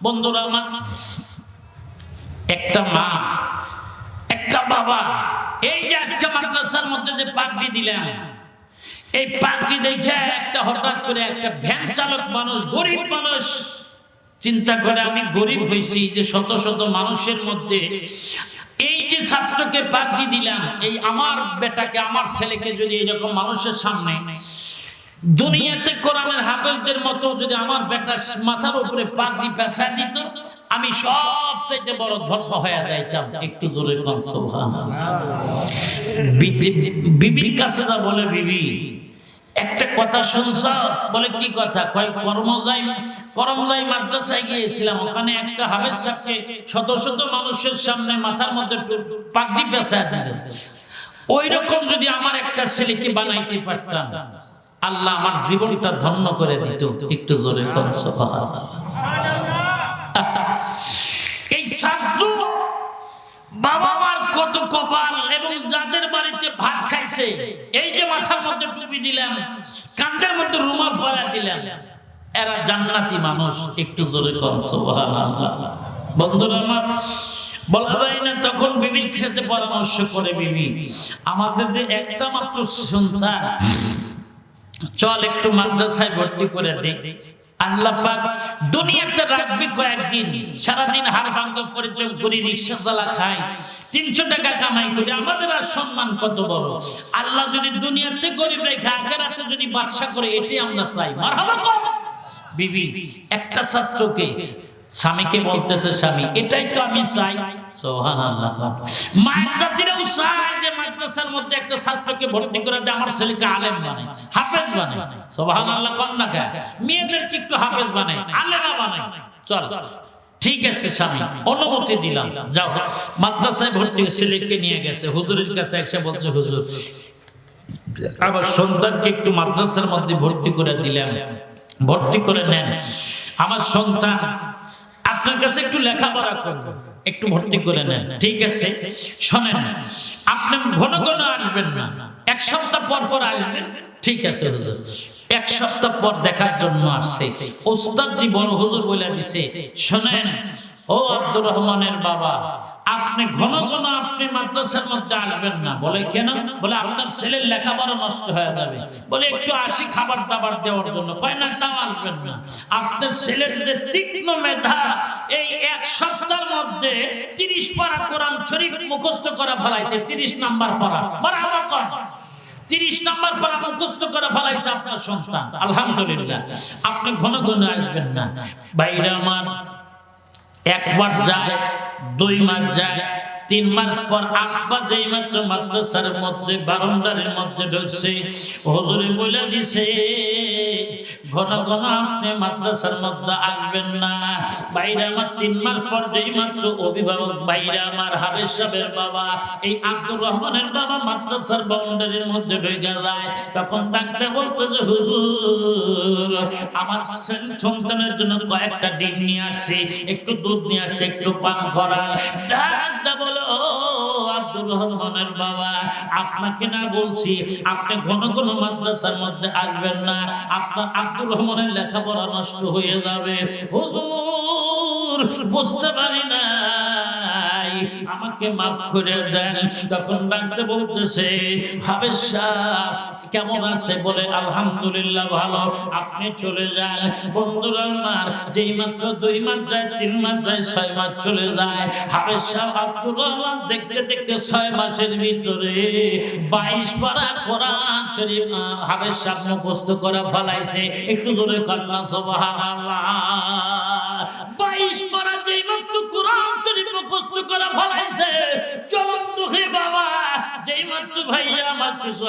বন্ধুরা আমার, একটা মা, একটা বাবা, এই যে আজকে মাদ্রাসার মধ্যে যে পাগড়ি দিলাম এই পাগড়ি দেখে একটা হঠাৎ করে একটা ভ্যান চালক মানুষ, গরিব মানুষ, চিন্তা করে আমি গরিব হয়েছি, যে শত শত মানুষের মধ্যে এই যে ছাত্রকে পাগড়ি দিলাম, এই আমার বেটাকে, আমার ছেলেকে যদি এইরকম মানুষের সামনে দুনিয়াতে কোরআনের হাফেজদের মতো যদি আমার বেটা মাথার উপরে পাগড়ি পেঁচা দিত, আমি সব চাইতে বড় ধন্য হয়ে যাইতাম। একটু জোরে বিবির কাছে যা বলে, বিবি, একটা কথা শুনছ? বলে, কি কথা? কয়, কর্মজাই করমজাই মাদ্রাসায় গিয়েছিলাম। ওখানে একটা হাফেজ সাহেবকে শত শত মানুষের সামনে মাথার মধ্যে পাগড়ি পেঁচা দিল। ওই রকম যদি আমার একটা ছেলেকে বানাইতে পারতাম আল্লাহ আমার জীবনটা ধন্য করে দিত। একটু জোরে এই ছাত্র বাবা মার কত কপাল এবং যাদের বাড়িতে ভাত খাইছে, এই যে মাথার মধ্যে টুপি দিলাম কান্দের মধ্যে রুমাল পরা দিলাম এরা জান্নাতি মানুষ। একটু জোরে কন, সুবহানাল্লাহ। বন্ধুরা আমার, বলা যায় না, তখন বিবির খেতে পরামর্শ করে বিবি, আমাদের যে একটা মাত্র সন্তান চল একটু মাদ্রাসায় ভর্তি করে দে। আল্লাহ পাক দুনিয়াতে রাখবি কয়েকদিন, সারাদিন হার ভাঙ্গ পরিচয় করি, রিক্সা চালা খাই, তিনশো টাকা কামাই করি, আমাদের আর সম্মান কত বড়? আল্লাহ যদি দুনিয়াতে গরিব রেখে আগেরাতে যদি বাদশা করে এটাই আমরা চাই। বিবি, একটা ছাত্রকে স্বামীকে বলতেছে, স্বামী, এটাই তো আমি চাই। সোহান আল্লাহ মায়ের জাতিরাও যে মাদ্রাসার মধ্যে একটা ছাত্রকে ভর্তি করে দেয় আমার ছেলেকে আলেম বানায়, হাফেজ বানায়। সোহান আল্লাহ কন্যা খায় মেয়েদেরকে একটু হাফেজ বানায়, আলেমা বানায়। চল, ঠিক আছে স্বামী, অনুমতি দিলাম, যাও। মাদ্রাসায় ভর্তি ছেলেকে নিয়ে গেছে, হুজুরের কাছে এসে বলছে, হুজুর, আমার সন্তানকে একটু মাদ্রাসার মধ্যে ভর্তি করে দিলাম ভর্তি করে নেন। আমার সন্তান আপনার কাছে একটু লেখাপড়া করব। একটু ভর্তি করে নেন। ঠিক আছে? শোনেন, আপনি ঘন ঘন আসবেন না। এক সপ্তাহ পর পর আসবেন। ঠিক আছে এক সপ্তাহ পর দেখার জন্য আসছে। ওস্তাদজি বড় হুজুর বলে দিছে, শোনেন, ও আব্দুর রহমানের বাবা আপনি ঘন ঘন আপনি মাদ্রাসার মধ্যে আসবেন না। বলে কেন? বলে আপনার ছেলের লেখাপড়া নষ্ট হয়ে যাবে। বলে একটু আসি খাবার দাবার দেওয়ার জন্য। কয়, না, তাও আসবেন না। আপনার ছেলের যে তীক্ষ্ণ মেধা, এই এক সপ্তাহের মধ্যে তিরিশ পারা কোরআন শরীফ মুখস্থ করা ফেলাইছে। তিরিশ নাম্বার পারা। মারা আমার কর। তিরিশ নাম্বার পর মুখস্থ করে ফেলাইছে আপনার সন্তান। আলহামদুলিল্লাহ। আপনি ঘন ঘন আসবেন না। বাইরে আমার, একবার যায় দুই মাস যায়। তিন মাস পর আব্বা যেই মাত্র মাদ্রাসার মধ্যে বারান্দারের মধ্যে ঢুকছে, হুজুরে বলে দিছে, ঘন ঘন আপনি মাদ্রাসার মধ্যে আসবেন না। বাইরে আমার তিন মাস পর যেই মাত্র অভিভাবক বাইরে আমার হাবেশ সাহেবের বাবা, এই আব্দুর রহমানের বাবা মাদ্রাসার বাউন্ডারির মধ্যে ঢুকে যায়। তখন ডাকতে বলতো যে, হুজুর, আমার সন্তানের জন্য কয়েকটা ডিম নিয়ে আসছে একটু দুধ নিয়ে আসে, একটু পান করা ডাকতে বলো "ও আব্দুর রহমানের বাবা, আপনাকে না বলছি, আপনি ঘন ঘন মাদ্রাসার মধ্যে আসবেন না। আপনার আব্দুর রহমানের লেখাপড়া নষ্ট হয়ে যাবে। হুজুর, বুঝতে পারি না আমাকে মাফ করে দেন। তখন ডাকতে বলতেছে হাবেশ কেমন আছে? বলে, আলহামদুলিল্লাহ ভালো, আপনি চলে যান। বন্ধুরা আমার, যেই মাত্র দুই মাস যায়, তিন মাস যায়, ছয় মাস চলে যায়। হাবেশ সাহ আব্দুর রহমান দেখতে দেখতে ছয় মাসের ভিতরে বাইশ পারা কোরআন শরীফ হাবেশ মুখস্থ করে ফেলাইছে। একটু দূরে কন্যা সুবহানাল্লাহ। বাইশ পারা মুখস্থ করে ফলাইছে। চলন বাবা, যেই মাত্র ভাইরা, আমার কিছু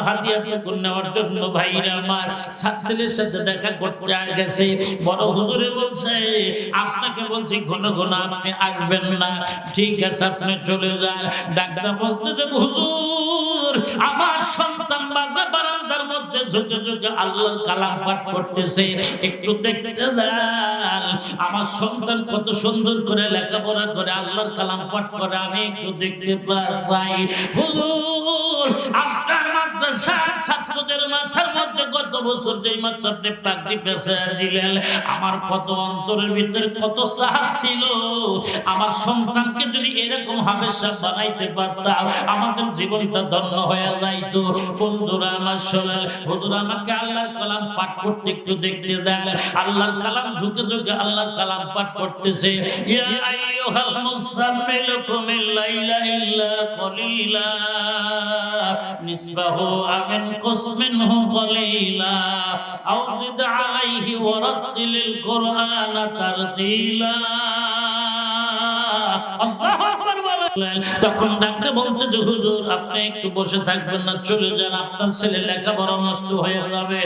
নেওয়ার জন্য ভাইরা আমার সাথে দেখা করতে গেছে। বড় হুজুরে বলছে, আপনাকে বলছি, ঘন ঘন আপনি আসবেন না। ঠিক আছে, আপনি চলে যান। ডাক্তার বলতে যে হুজুর। আমার সন্তান বাজা বারান্দার মধ্যে ঝুঁকে ঝুঁকে আল্লাহর কালাম পাঠ করতেছে। একটু দেখতে যান। আমার সন্তান কত সুন্দর করে লেখাপড়া করে, আল্লাহর কালাম পাঠ করে, আমি একটু দেখতে পাই। হুজুর আমার কত অন্তরের ভিতরে কত সাহায্য ছিল। আমার সন্তানকে যদি এরকম হামেশা বানাইতে পারতাম, আমাদের জীবনটা ধন্য হয়ে যাইতো। বন্ধুরা, আমার শোনেন, হুজুর, আমাকে আল্লাহর কালাম পাঠ করতে একটু দেখতে দেন। আল্লাহর কালাম ঝুঁকে ঝুঁকে আল্লাহর কালাম পাঠ করতেছে। ইয়া তখন ডাকতে বলতে যে হুজুর, আপনি একটু বসে থাকবেন না, চলে যান, আপনার ছেলে লেখাপড়া নষ্ট হয়ে যাবে।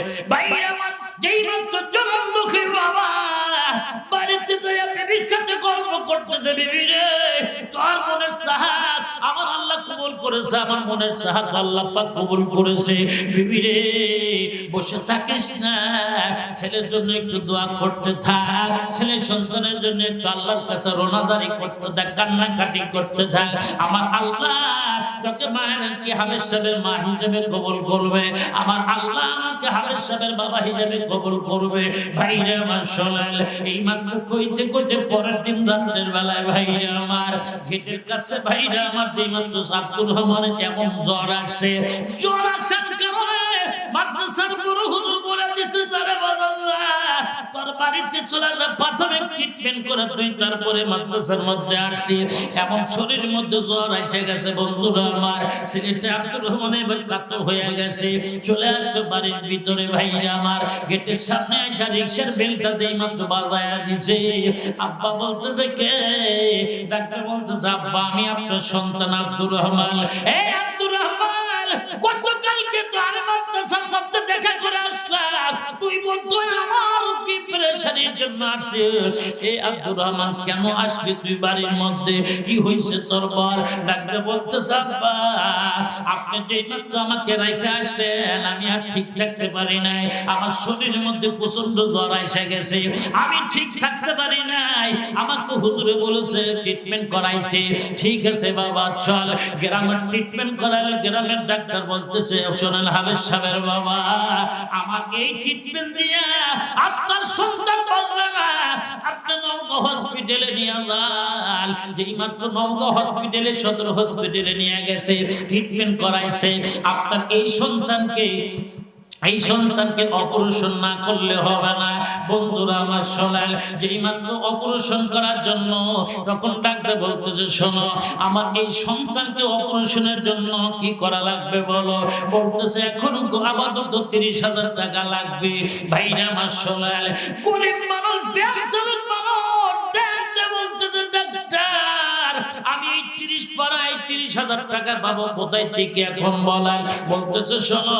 দোয়া করতে থাক, ছেলে সন্তানের জন্য একটু আল্লাহর কাছে রোনাদারি করতে থাক, কান্নাকাটি করতে থাক। আমার আল্লাহ তোকে মায়ের কি হামেশ মা হিসেবে কবুল করবে। আমার আল্লাহ আমাকে হামেশ সাহেবের বাবা হিসেবে কবুল করবে। ভাইরে আমার সলাল এই মাত্র কইতে কইতে পরের দিন রাতের বেলায় ভাইরে আমার গেটের কাছে ভাইরে আমার যে মাত্র আব্দুল রহমানের এমন জ্বর আসে জ্বর আসার কারণে মাদ্রাসার বড় হুজুর বলে দিছে যারা বাবা বাড়িতে চলে, যা প্রাথমিক ট্রিটমেন্ট করে তুই তারপরে মাদ্রাসার মধ্যে আসিস, এমন শরীরের মধ্যে জ্বর এসে গেছে বন্ধুরা আমার। ছেলেটা আব্দুর রহমান এবার কাতর হয়ে গেছে। চলে আসতো বাড়ির ভিতরে ভাইরা আমার। গেটের সামনে আসা রিক্সার বেলটা দিয়ে মাত্র বাজায় দিছে। আব্বা বলতেছে, কে? ডাক্তার বলতেছে, আব্বা, আমি আপনার সন্তান আব্দুর রহমান। এই মাদ্রাসার মধ্যে করে আসলাম। তুই আমার কি জন্য আসিস? এ আব্দুর রহমান, কেন তুই বাড়ির মধ্যে? কি হয়েছে তোর বল? বলতে আব্বা, আপনি যে মাত্র আমাকে রেখে আসলেন, আমি আর ঠিক থাকতে পারি নাই। আমার শরীরের মধ্যে প্রচণ্ড জ্বর এসে গেছে। আমি ঠিক থাকতে পারি নাই। আমাকে হুজুরে বলেছে ট্রিটমেন্ট করাইতে। ঠিক আছে বাবা, চল। গ্রামের ট্রিটমেন্ট করাইলে গ্রামের ডাক্তার বলতেছে শোনেন হাবেশ বাবা, আমাকে এই ট্রিটমেন্ট দিয়ে আপনার সন্তান হসপিটালে নিয়ে মাত্র হসপিটালে নিয়ে গেছে ট্রিটমেন্ট করাইছে। আপনার এই সন্তানকে এই সন্তানকে অপারেশন না করলে হবে না। বন্ধুরা, আমার শোনায় যেই মাত্র অপারেশন করার জন্য, তখন ডাক্তার বলতেছে, শোনো, আমার এই সন্তানকে অপারেশনের জন্য কি করা লাগবে বলো? বলতেছে, এখন আপাতত তিরিশ হাজার টাকা লাগবে। ভাইরা, আমার শোনেন গরিব মানুষ ব্যাংক পাড়ায় তিরিশ হাজার টাকা পাবো কোথায় থেকে এখন বলাই বলতেছে, শোনো,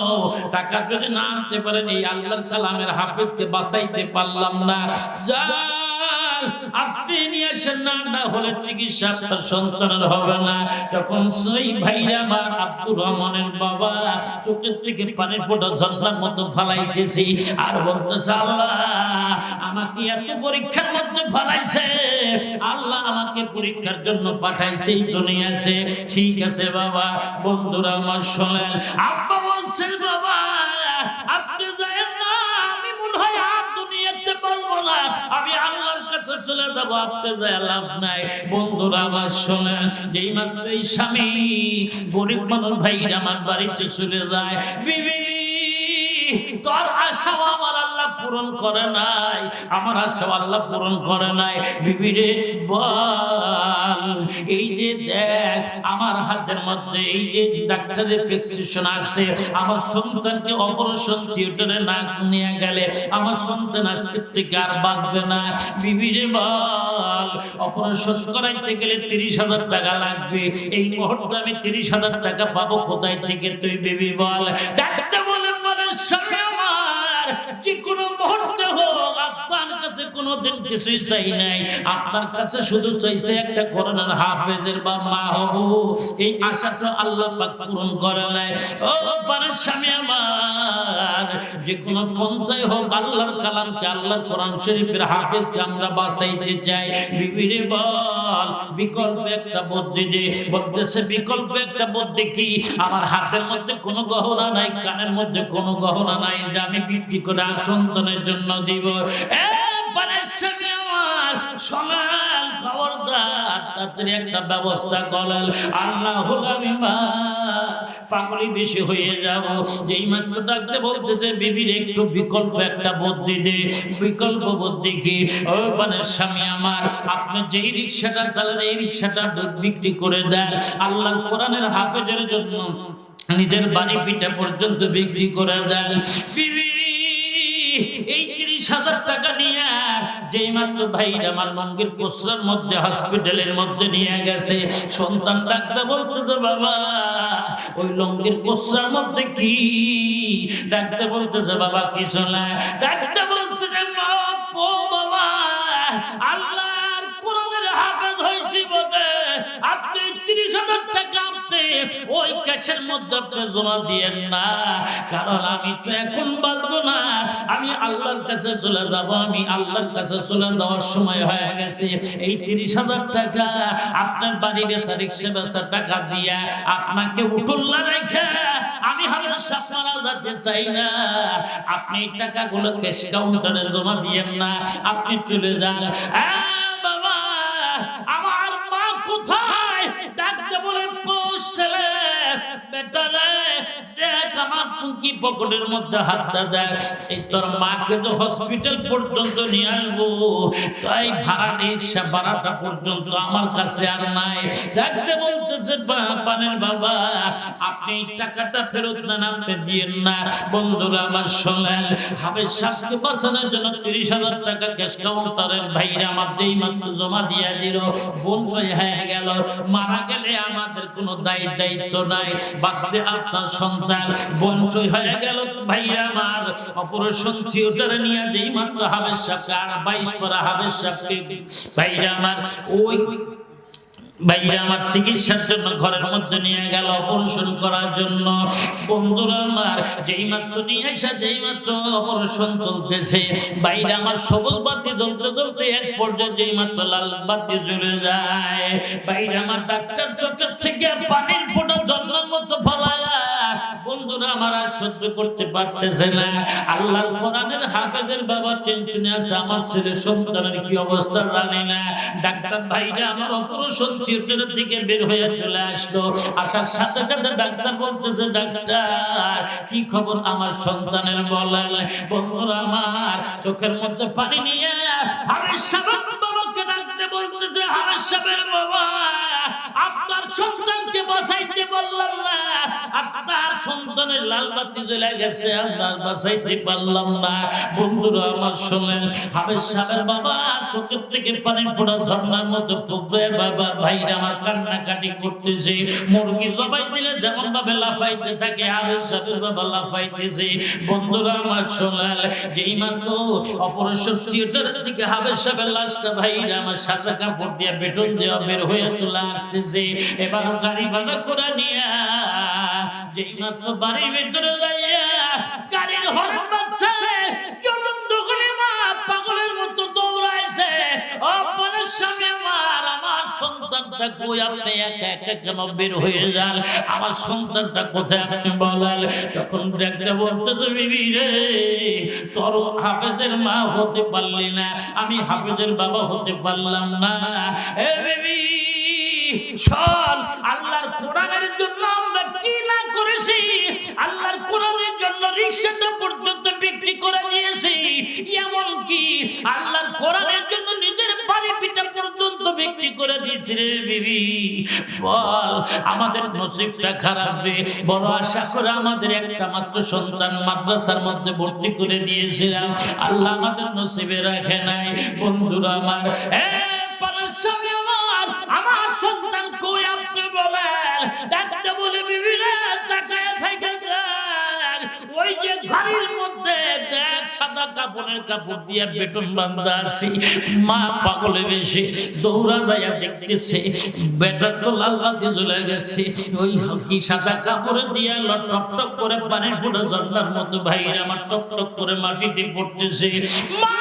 টাকা যদি না আনতে পারেন, এই আল্লাহর কালামের হাফিজকে বাঁচাইতে পারলাম না। যা আপনি নিয়ে আসেন না না হলে চিকিৎসা আপনার সন্তানের হবে না। সেই ভাইরা আব্দুর রহমানের বাবা চোখের থেকে পানির ফোঁটা ঝর্ণার মতো ফালাইতেছি আর বলতেছে, আল্লাহ, আমাকে এত পরীক্ষার মধ্যে ফালাইছে। আল্লাহ আমাকে পরীক্ষার জন্য পাঠাইছে দুনিয়াতে। ঠিক আছে বাবা, বন্ধুরা আমার শোনেন। আব্বা বলছেন, বাবা চলে যাব, আপনি যায় লাভ নাই। বন্ধুরা, আমার শোনেন, যেই মাত্র এই স্বামী গরিব মানুষ ভাইরা আমার বাড়িতে চলে যায়, বিবি তোর আশাও আমার আল্লাহ পূরণ করে নাই, আমার আশাও আল্লাহ পূরণ করে নাই। বিবিরে বল, এই যে দেখ, আমার হাতের মধ্যে এই যে ডাক্তারের প্রেসক্রিপশন আমার সন্তানকে অপারেশন থিয়েটারে না নিয়ে গেলে, আমার সন্তান আজকে থেকে আর বাঁচবে না। বিবিরে বল, অপারেশন করাইতে গেলে তিরিশ হাজার টাকা লাগবে। এই মুহূর্তে আমি তিরিশ হাজার টাকা পাবো কোথায় থেকে তুই, বিবি, বল? ডাক্তার বলে স্বামী আমার যে কোনো মুহূর্তে হোক আপনার কাছে কোন কোনোদিন কিছুই চাই নাই। আপনার কাছে শুধু চাইছে একটা করোনার হাফেজের বা মা হব। এই আশাটা আল্লাহ পূরণ করে ও স্বামী আমার, যে কোনো পন্থায় হোক, আল্লাহর কালামকে আল্লাহর কোরআন শরীফের হাফেজকে আমরা চাই। বিবিরে বল, বিকল্প একটা বুদ্ধি দে। বলতেছে, বিকল্প একটা বুদ্ধি কি? আমার হাতের মধ্যে কোনো গহনা নাই, কানের মধ্যে কোনো গহনা নাই, যে আমি বিক্রি করে সন্তানের জন্য দিব। স্বামী আমার খবরদার একটা ব্যবস্থা করাল আল্লাহ হল আমি মা, পাগলি বেশি হয়ে যাব। যেই মাত্র ডাকতে বলতেছে, বিবির একটু বিকল্প একটা বুদ্ধি দে। বিকল্প বুদ্ধি কি? আমার, আপনি যেই রিক্সাটা চালান, এই রিক্সাটা বিক্রি করে দেন। আল্লাহর কোরআনের হাফেজের জন্য নিজের বাড়ি পিঠা পর্যন্ত বিক্রি করে দেন। এই তিরিশ হাজার টাকা নিয়ে যেই মাত্র ভাই আমার লঙ্গির কোসরার মধ্যে, হসপিটালের মধ্যে নিয়ে গেছে। সন্তান ডাকতে বলতেছে বাবা, ওই লঙ্গির কোসরার মধ্যে কি? ডাকতে বলতেছে বাবা কিছু না ডাকতে বলতেছে মা বাবা, আল্লাহর কোরআনের হাফেজ হয়েছি বটে। আপনি তিরিশ হাজার টাকা ওই ক্যাশের মধ্যে আপনি জমা দিয়েন না। কারণ আমি তো এখন বাঁচবো না। আমি আল্লাহর কাছে চলে যাব, আমি আল্লাহর কাছে চলে যাওয়ার সময় হয়ে গেছে। এই তিরিশ হাজার টাকা আপনার বাড়ি বেচা রিক্সা বেচা টাকা দিয়া আপনাকে উঠুল্লা রেখে আমি হামের সাপ যেতে চাই না। আপনি টাকাগুলো ক্যাশ কাউন্টারে জমা দিয়েন না। আপনি চলে যান। বেটা রে দেখ আমার পকেটের মধ্যে হাতটা এই তোর মাকে তো হসপিটাল পর্যন্ত নিয়ে আসব, তাই ভাড়া রিক্সা ভাড়াটা পর্যন্ত আমার কাছে আর নাই। ডাকতে বলতেছে পানের বাবা, আপনি টাকাটা ফেরত আপনি দিয়েন না। বন্ধুরা, আমার বাঁচানোর জন্য তিরিশ হাজার টাকা ক্যাশ কাউন্টারের ভাইরা আমার যেই মাত্র জমা দিয়ে দিল বংশই হয়ে গেল। মারা গেলে আমাদের কোনো দায় দায়িত্ব নাই। বাঁচতে আপনার সন্তান বঞ্চই হয়ে গেল আমার। নিয়ে যেই মাত্র হাবের সাপকে, আর বাইশ পরা হাবের সাপকে। আমার, ওই ভাইরা আমার চিকিৎসার জন্য ঘরের মধ্যে নিয়ে গেল অপারেশন করার জন্য। বন্ধুরা আমার, যেই মাত্র নিয়ে আসা, যেই মাত্র অপারেশন চলতেছে। বাইরে আমার সবুজ বাতি জ্বলতে এক পর্যায়ে যেই মাত্র লাল বাতি জ্বলে যায়। বাইরে আমার ডাক্তার চোখের থেকে পানির আমার আর সহ্য করতে পারতেছে না। আল্লাহর কোরআনের হাফেজের বাবা টেনশনে আছে, আমার ছেলে সন্তানের কি অবস্থা জানি না। ডাক্তার ভাইরা আমার বের হয়ে চলে আসলো। আসার সাথে সাথে ডাক্তার বলতেছে, ডাক্তার, কি খবর আমার সন্তানের বলেন? বন্ধুরা আমার, চোখের মধ্যে পানি নিয়ে ডাকতে সাহেবের বাবা, আপনার সন্তানকে বাঁচাইতে বললাম না, আপনার সন্তানের লাল বাতি জ্বলে গেছে, আপনার বাঁচাইতে পারলাম না। বন্ধুরা আমার শোনেন হাবের সাহেবের বাবা চোখের থেকে পানি ফোড়া ঝর্ণার মতো পুকুরে বাবা, ভাইরা আমার কান্নাকাটি করতেছে। মুরগি জবাই দিলে যেমন ভাবে লাফাইতে থাকে হাবের সাহেবের বাবা লাফাইতেছে। বন্ধুরা আমার শোনেন, যেই মাত্র অপারেশন থিয়েটারের থেকে হাবের সাহেবের লাশটা ভাইরা আমার সাদা কাপড় দিয়ে বেতন দেওয়া বের হয়ে চলে আসতেছে, এবার গাড়ি ভাড়া করে নিয়া যেই মাত্র বাড়ির ভিতরে যাইয়া গাড়ির হর্ন বাজছে। সন্তানটা কই আপনি কেন বের হয়ে যান? আমার সন্তানটা কোথায় আপনি বলেন? তখন বলতেছে, বিবি রে, তোর হাফেজের মা হতে পারলি না। আমি হাফেজের বাবা হতে পারলাম না। বিবি, শোন, আল্লাহর কোরআনের জন্য আমরা কি না করেছি? আল্লাহর কোরআনের জন্য রিক্সাটা পর্যন্ত বিক্রি করে দিয়েছি। এমন কি আল্লাহর কোরআনের জন্য নিজের করে দিয়েছি রে বিবি। বল, আমাদের নসিবটা খারাপ রে। বড় আশা করে আমাদের একটা মাত্র সন্তান মাদ্রাসার মধ্যে ভর্তি করে দিয়েছিলাম। আল্লাহ আমাদের নসিবে রাখে নাই। বন্ধুরা আমার, এ আমার সাদা কাপড়ের কাপড় দিয়ে বেটন বান্ধা আসি। মা পাগলে বেশি দৌড়া যাইয়া দেখতেছে, বেটার তো লাল বাতি জ্বলে গেছে। ওই কি সাদা কাপড়ে দিয়ে টপ টপ করে পানি ফুটে ঝর্ণার মতো ভাইরা আমার টপ টপ করে মাটিতে পড়তেছে। মা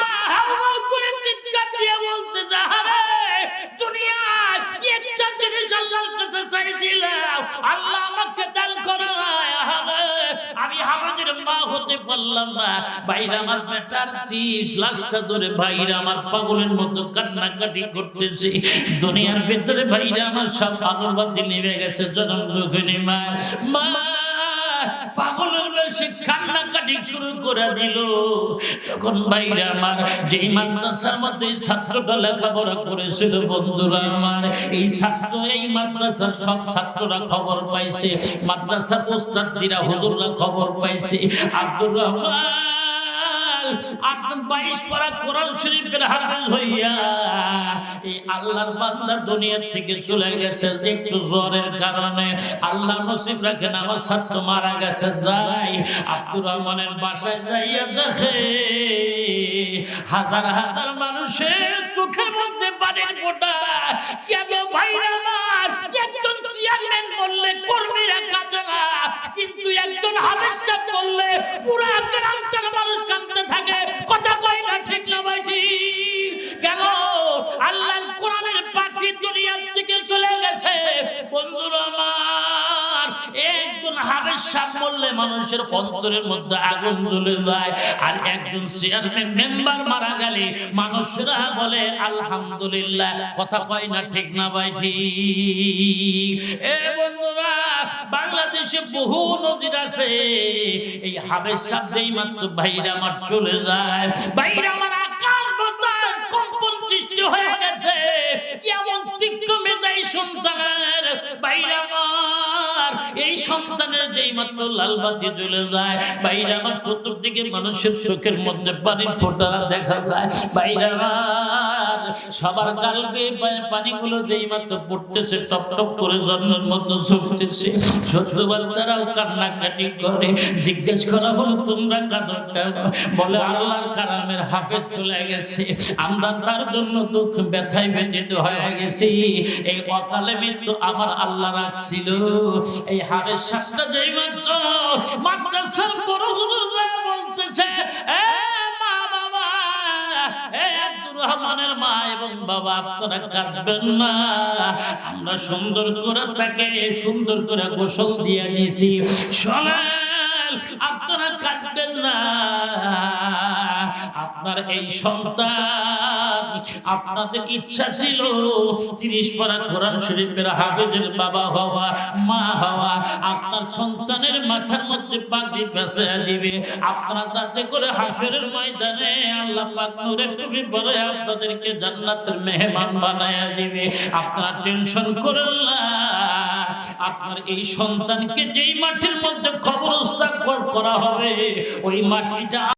মা হতে পারলাম না। বাইরে আমার বেটার চিস লাশটা ধরে বাইরে আমার পাগলের মতো কান্নাকাটি করতেছে। দুনিয়ার ভেতরে বাইরে আমার সব আলোর বাতি নেমে গেছে জনম দুঃখিনী মা। মা পাগলের বেশি কান্নাকাটি শুরু করে দিল। তখন ভাইরা আমার যেই মাদ্রাসার মধ্যে ছাত্রটা লেখাপড়া করেছিল, বন্ধুরা আমার, এই ছাত্র, এই মাদ্রাসার সব ছাত্ররা খবর পাইছে। মাদ্রাসার ওস্তাদিরা হুজুররা খবর পাইছে। আব্দুর রহমান! একদম বাইশ পারা কোরআন শরীফের হাফেজ হইয়া এই আল্লাহর বান্দা থেকে চলে গেছে একটু জ্বরের কারণে। আল্লাহ নসিব রাখেন, আমার ছাত্র মারা গেছে, যাই। আব্দুর রহমানের বাসায় যাইয়া দেখে হাজার হাজার মানুষের চোখের মধ্যে পানির ফোঁটা। কেন ভাইরা একজন চেয়ারম্যান বললে কিন্তু একজন হাবের সাহেব বললে, পুরো গ্রামটার মানুষ কাঁদতে থাকে। কথা কয় না ঠিক না ভাই গেল। আল্লাহর কোরআনের পাখি দুনিয়ার থেকে চলে গেছে। বন্ধুরা আমার একজন হাবের সাহেব বললে মানুষের অন্তরের মধ্যে আগুন জ্বলে যায়। আর একজন চেয়ারম্যান মেম্বার মারা গেলে মানুষরা বলে, আলহামদুলিল্লাহ। কথা কয় না ঠিক না ভাই, ঠিক। এ বন্ধুরা, বাংলাদেশে বহু নদীর আছে। এই হাবের সাথেই মাত্র ভাইরা আমার চলে যায়। ভাইরা আমার আকাশ বাতাস কম্পন সৃষ্টি হয়ে গেছে। এমন তীক্ষ্ণ মেধাই সন্তানের বাইরে আমার সন্তানের যেই মাত্র লাল বাতি চলে যায়, বাইরে আমার চতুর্দিকে মানুষের চোখের মধ্যে পানির ফোটারা দেখা যায়। বাইরে আমার সবার গালবে পানিগুলো যেই মাত্র পড়তেছে, টপ টপ করে জন্মের মতো ঝুঁকতেছে ছোট্ট বাচ্চারাও কান্নাকাটি করে। জিজ্ঞেস করা হলো, তোমরা কাঁদো কেন? বলে, আল্লাহর কারামের হাফেজ চলে গেছে। আমরা তার জন্য দুঃখ, ব্যথায় ব্যতীত হয়ে গেছি। এই অকালে মৃত্যু আমার আল্লাহ রাখছিল এই হারের সাতটা যেই মাত্র মাদ্রাসার বড় বলতেছে, এ রহমানের মা এবং বাবা আপনারা কাঁদবেন না। আমরা সুন্দর করে তাকে সুন্দর করে গোসল দিয়ে দিয়েছি। শোনেন আপনারা না। আপনার এই সন্তান, আপনাদের ইচ্ছা ছিল তিরিশ কোরআন শরীফের হাফেজের বাবা হওয়া, মা হওয়া। আপনার সন্তানের মাথার মধ্যে পাগড়ি পেঁচে দিবে। আপনারা যাতে করে হাসরের ময়দানে আল্লাহ পাক পরে আপনাদেরকে জান্নাতের মেহমান বানায়া দিবে। আপনারা টেনশন করেন না। আপনার এই সন্তানকে যেই মাটির মধ্যে খবরস্থান করা হবে ওই মাটিটা